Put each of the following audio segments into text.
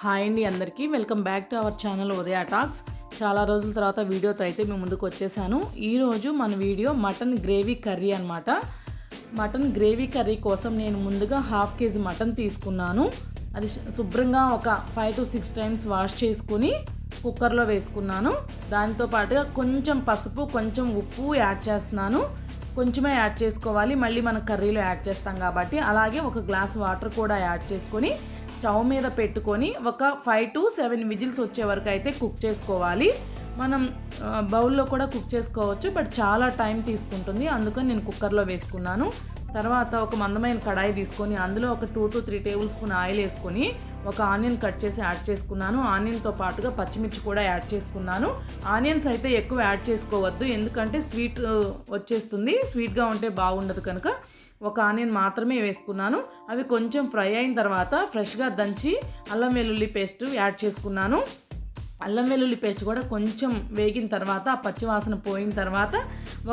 Hi అండి అందరికీ. Welcome back to our channel Udaya talks. చాలా రోజుల తర్వాత వీడియోతో అయితే మేము ముందుకు వచ్చేసాను. ఈరోజు మన వీడియో మటన్ గ్రేవీ కర్రీ అనమాట మటన్ గ్రేవీ కర్రీ కోసం నేను ముందుగా హాఫ్ కేజీ మటన్ తీసుకున్నాను. అది శుభ్రంగా ఒక five to six times wash చేసుకుని కుక్కర్లో వేసుకున్నాను. దాంతో పాటుగా కొంచెం పసుపు కొంచెం ఉప్పు యాడ్ చేస్తున్నాను. కొంచెమే యాడ్ చేసుకోవాలి. మళ్ళీ మనం కర్రీలో యాడ్ చేస్తాం కాబట్టి అలాగే ఒక గ్లాస్ వాటర్ కూడా యాడ్ చేసుకొని స్టవ్ మీద పెట్టుకొని ఒక ఫైవ్ టు సెవెన్ విజిల్స్ వచ్చే వరకు అయితే కుక్ చేసుకోవాలి. మనం బౌల్లో కూడా కుక్ చేసుకోవచ్చు బట్ చాలా టైం తీసుకుంటుంది. అందుకని నేను కుక్కర్లో వేసుకున్నాను. తర్వాత ఒక మందమైన కడాయి తీసుకొని అందులో ఒక two to three tablespoon oil వేసుకొని ఒక ఆనియన్ కట్ చేసి యాడ్ చేసుకున్నాను. ఆనియన్తో పాటుగా పచ్చిమిర్చి కూడా యాడ్ చేసుకున్నాను. ఆనియన్స్ అయితే ఎక్కువ యాడ్ చేసుకోవద్దు. ఎందుకంటే స్వీట్ వచ్చేస్తుంది. స్వీట్గా ఉంటే బాగుండదు కనుక. ఒక ఆనియన్ మాత్రమే వేసుకున్నాను. అవి కొంచెం ఫ్రై అయిన తర్వాత ఫ్రెష్గా దంచి అల్లం వెల్లుల్లి పేస్ట్ యాడ్ చేసుకున్నాను. అల్లం వెల్లుల్లి పేస్ట్ కూడా కొంచెం వేగిన తర్వాత ఆ పచ్చివాసన పోయిన తర్వాత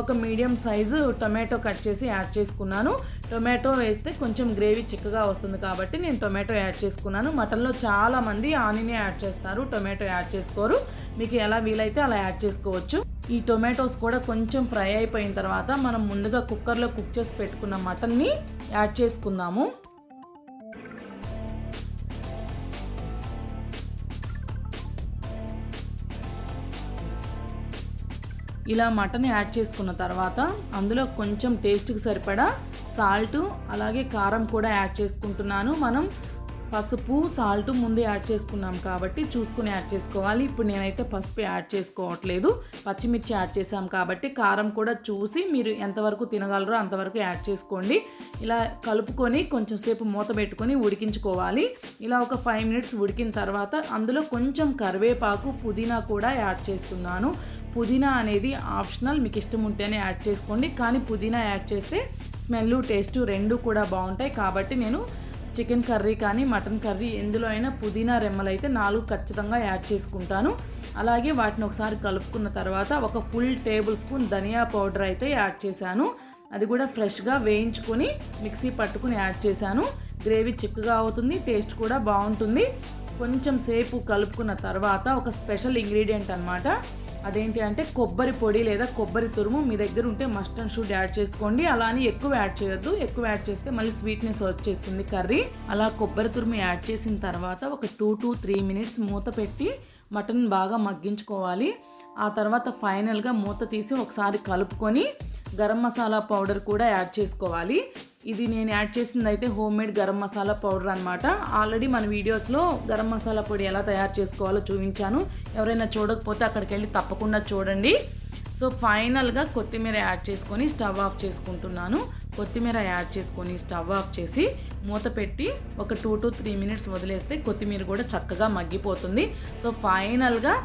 ఒక మీడియం సైజు టొమాటో కట్ చేసి యాడ్ చేసుకున్నాను. టొమాటో వేస్తే కొంచెం గ్రేవీ చిక్కగా వస్తుంది కాబట్టి నేను టొమాటో యాడ్ చేసుకున్నాను. మటన్లో చాలామంది ఆనియనే యాడ్ చేస్తారు టొమాటో యాడ్ చేసుకోరు. మీకు ఎలా వీలైతే అలా యాడ్ చేసుకోవచ్చు. ఈ టొమాటోస్ కూడా కొంచెం ఫ్రై అయిపోయిన తర్వాత మనం ముందుగా కుక్కర్లో కుక్ చేసి పెట్టుకున్న మటన్ని యాడ్ చేసుకుందాము. ఇలా మటన్ యాడ్ చేసుకున్న తర్వాత అందులో కొంచెం టేస్ట్కి సరిపడా సాల్ట్ అలాగే కారం కూడా యాడ్ చేసుకుంటున్నాను. మనం పసుపు సాల్ట్ ముందు యాడ్ చేసుకున్నాం కాబట్టి చూసుకుని యాడ్ చేసుకోవాలి. ఇప్పుడు నేనైతే పసుపు యాడ్ చేసుకోవట్లేదు. పచ్చిమిర్చి యాడ్ చేసాం కాబట్టి కారం కూడా చూసి మీరు ఎంతవరకు తినగలరో అంతవరకు యాడ్ చేసుకోండి. ఇలా కలుపుకొని కొంచెం సేపు మూత పెట్టుకొని ఉడికించుకోవాలి. ఇలా ఒక ఫైవ్ మినిట్స్ ఉడికిన తర్వాత అందులో కొంచెం కరివేపాకు పుదీనా కూడా యాడ్ చేస్తున్నాను. పుదీనా అనేది ఆప్షనల్. మీకు ఇష్టం ఉంటేనే యాడ్ చేసుకోండి. కానీ పుదీనా యాడ్ చేస్తే స్మెల్ టేస్ట్ రెండు కూడా బాగుంటాయి. కాబట్టి నేను చికెన్ కర్రీ కానీ మటన్ కర్రీ ఎందులో అయినా పుదీనా రెమ్మలు అయితే నాలుగు ఖచ్చితంగా యాడ్ చేసుకుంటాను. అలాగే వాటిని ఒకసారి కలుపుకున్న తర్వాత ఒక ఫుల్ టేబుల్ స్పూన్ ధనియా పౌడర్ అయితే యాడ్ చేశాను. అది కూడా ఫ్రెష్గా వేయించుకొని మిక్సీ పట్టుకుని యాడ్ చేశాను. గ్రేవీ చిక్కగా అవుతుంది టేస్ట్ కూడా బాగుంటుంది. కొంచెం సేపు కలుపుకున్న తర్వాత ఒక స్పెషల్ ఇంగ్రీడియంట్ అనమాట అదేంటి అంటే కొబ్బరి పొడి లేదా కొబ్బరి తురుము మీ దగ్గర ఉంటే మస్ట్ అండ్ షుడ్ యాడ్ చేసుకోండి. అలా అని ఎక్కువ యాడ్ చేయొద్దు. ఎక్కువ యాడ్ చేస్తే మళ్ళీ స్వీట్నెస్ వచ్చేస్తుంది కర్రీ. అలా కొబ్బరి తురుము యాడ్ చేసిన తర్వాత ఒక టూ టు త్రీ మినిట్స్ మూత పెట్టి మటన్ బాగా మగ్గించుకోవాలి. ఆ తర్వాత ఫైనల్గా మూత తీసి ఒకసారి కలుపుకొని గరం మసాలా పౌడర్ కూడా యాడ్ చేసుకోవాలి. ఇది నేను యాడ్ చేసింది అయితే homemade garam masala powder అనమాట ఆల్రెడీ మన వీడియోస్లో గరం మసాలా పొడి ఎలా తయారు చేసుకోవాలో చూపించాను. ఎవరైనా చూడకపోతే అక్కడికి వెళ్ళి తప్పకుండా చూడండి. సో ఫైనల్గా కొత్తిమీర యాడ్ చేసుకొని స్టవ్ ఆఫ్ చేసుకుంటున్నాను. కొత్తిమీర యాడ్ చేసుకొని స్టవ్ ఆఫ్ చేసి మూత పెట్టి ఒక టూ టు త్రీ మినిట్స్ వదిలేస్తే కొత్తిమీర కూడా చక్కగా మగ్గిపోతుంది. సో ఫైనల్గా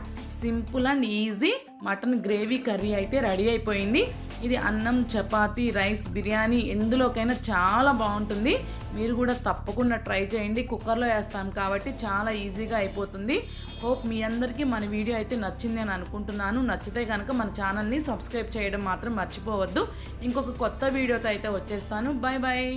simple and easy mutton gravy curry అయితే రెడీ అయిపోయింది. ఇది అన్నం చపాతీ రైస్ బిర్యానీ ఎందులోకైనా చాలా బాగుంటుంది. మీరు కూడా తప్పకుండా ట్రై చేయండి. కుక్కర్లో వేస్తాం కాబట్టి చాలా ఈజీగా అయిపోతుంది. హోప్ మీ అందరికీ మన వీడియో అయితే నచ్చింది అని అనుకుంటున్నాను. నచ్చితే కనుక మన ఛానల్ని సబ్స్క్రైబ్ చేయడం మాత్రం మర్చిపోవద్దు. ఇంకొక కొత్త వీడియోతో అయితే వచ్చేస్తాను. Bye bye